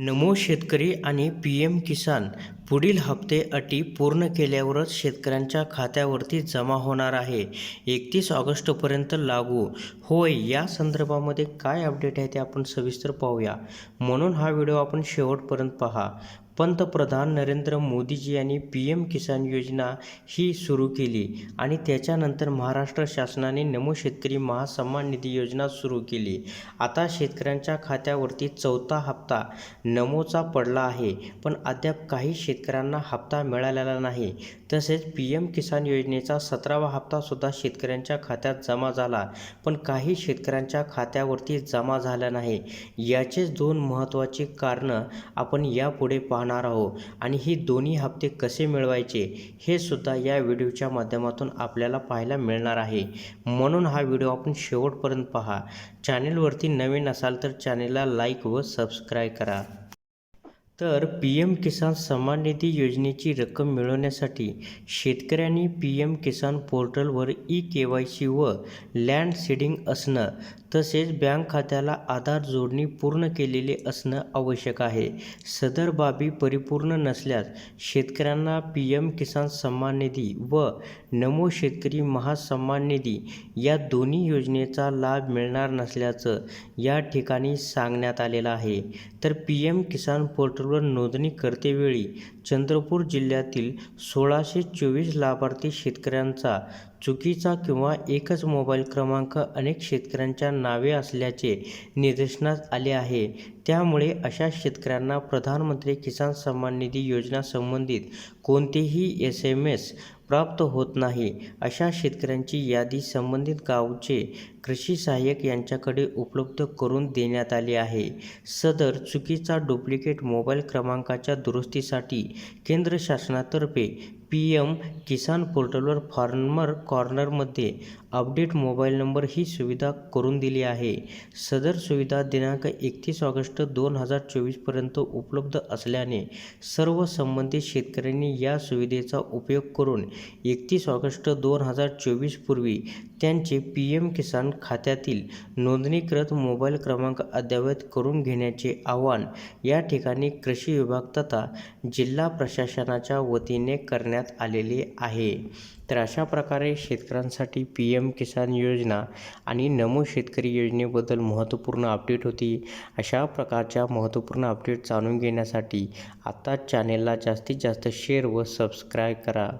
नमो शेतकरी आणि P M किसान पुढील हप्ते अटी पूर्ण केल्यावरच शेतकऱ्यांच्या खात्यावरती जमा होणार आहे. एकतीस ऑगस्टपर्यंत लागू. होय या संदर्भामध्ये काय अपडेट आहे ते आपण सविस्तर पाहूया. म्हणून हा व्हिडिओ आपण शेवटपर्यंत पहा. पंतप्रधान नरेंद्र मोदीजी यांनी पी एम किसान योजना ही सुरू केली आणि त्याच्यानंतर महाराष्ट्र शासनाने नमो शेतकरी महासन्मान निधी योजना सुरू केली. आता शेतकऱ्यांच्या खात्यावरती चौथा हप्ता नमोचा पडला आहे पण अद्याप काही शेतकऱ्यांना हप्ता मिळालेला नाही. तसेच पी एम किसान योजनेचा सतरावा हप्तासुद्धा शेतकऱ्यांच्या खात्यात जमा झाला पण काही शेतकऱ्यांच्या खात्यावरती जमा झाला नाही. याचेच दोन महत्त्वाची कारणं आपण यापुढे पाहणार आहोत. आणि ही दोन्ही हप्ते कसे मिळवायचे हे सुद्धा या व्हिडिओच्या माध्यमातून आपल्याला पाहायला मिळणार आहे. म्हणून हा व्हिडिओ आपण शेवटपर्यंत पहा. चॅनेलवरती नवीन असाल तर चॅनेलला लाईक व सबस्क्राईब करा. तर पी एम किसान सन्मान निधी योजनेची रक्कम मिळवण्यासाठी शेतकऱ्यांनी पी एम किसान पोर्टलवर ई के वाय सी व लँड सीडिंग असणं तसेच बँक खात्याला आधार जोडणी पूर्ण केलेले असणं आवश्यक आहे. सदर बाबी परिपूर्ण नसल्यास शेतकऱ्यांना पी एम किसान सन्मान निधी व नमो शेतकरी महासन्मान निधी या दोन्ही योजनेचा लाभ मिळणार नसल्याचं या ठिकाणी सांगण्यात आलेलं आहे. तर पी एम किसान पोर्टल पोर्टलवर नोंदणी करतेवेळी चंद्रपूर जिल्ह्यातील सोळाशे चोवीस लाभार्थी शेतकऱ्यांचा चुकीचा किंवा एकच मोबाईल क्रमांक अनेक शेतकऱ्यांच्या नावे असल्याचे निदर्शनास आले आहे. त्यामुळे अशा शेतकऱ्यांना प्रधानमंत्री किसान सन्मान निधी योजना संबंधित कोणतेही एस एम एस प्राप्त होत नाही अशा शेतकऱ्यांची यादी संबंधित गावचे कृषी सहाय्यक यांच्याकडे उपलब्ध करून देण्यात आली आहे. सदर चुकीचा डुप्लिकेट मोबाईल क्रमांकाच्या दुरुस्तीसाठी केंद्र शासनातर्फे पी एम किसान पोर्टलवर फार्मर कॉर्नरमध्ये अपडेट मोबाईल नंबर ही सुविधा करून दिली आहे. सदर सुविधा दिनांक एकतीस ऑगस्ट दोन हजार चोवीसपर्यंत उपलब्ध असल्याने सर्व संबंधित शेतकऱ्यांनी या सुविधेचा उपयोग करून एकतीस ऑगस्ट दोन हजार चोवीसपूर्वी त्यांचे पी एम किसान खात्यातील नोंदणीकृत मोबाईल क्रमांक अद्ययावत करून घेण्याचे आवाहन या ठिकाणी कृषी विभाग तथा जिल्हा प्रशासनाच्या वतीने करण्यात आलेले आहे. तर अशा प्रकारे शेतकऱ्यांसाठी पी एम एम किसान योजना आणि नमो शेतकरी योजनेबद्दल महत्त्वपूर्ण अपडेट होती. अशा प्रकारच्या महत्त्वपूर्ण अपडेट जाणून घेण्यासाठी आत्ताच चॅनेलला जास्तीत जास्त शेअर व सबस्क्राईब करा.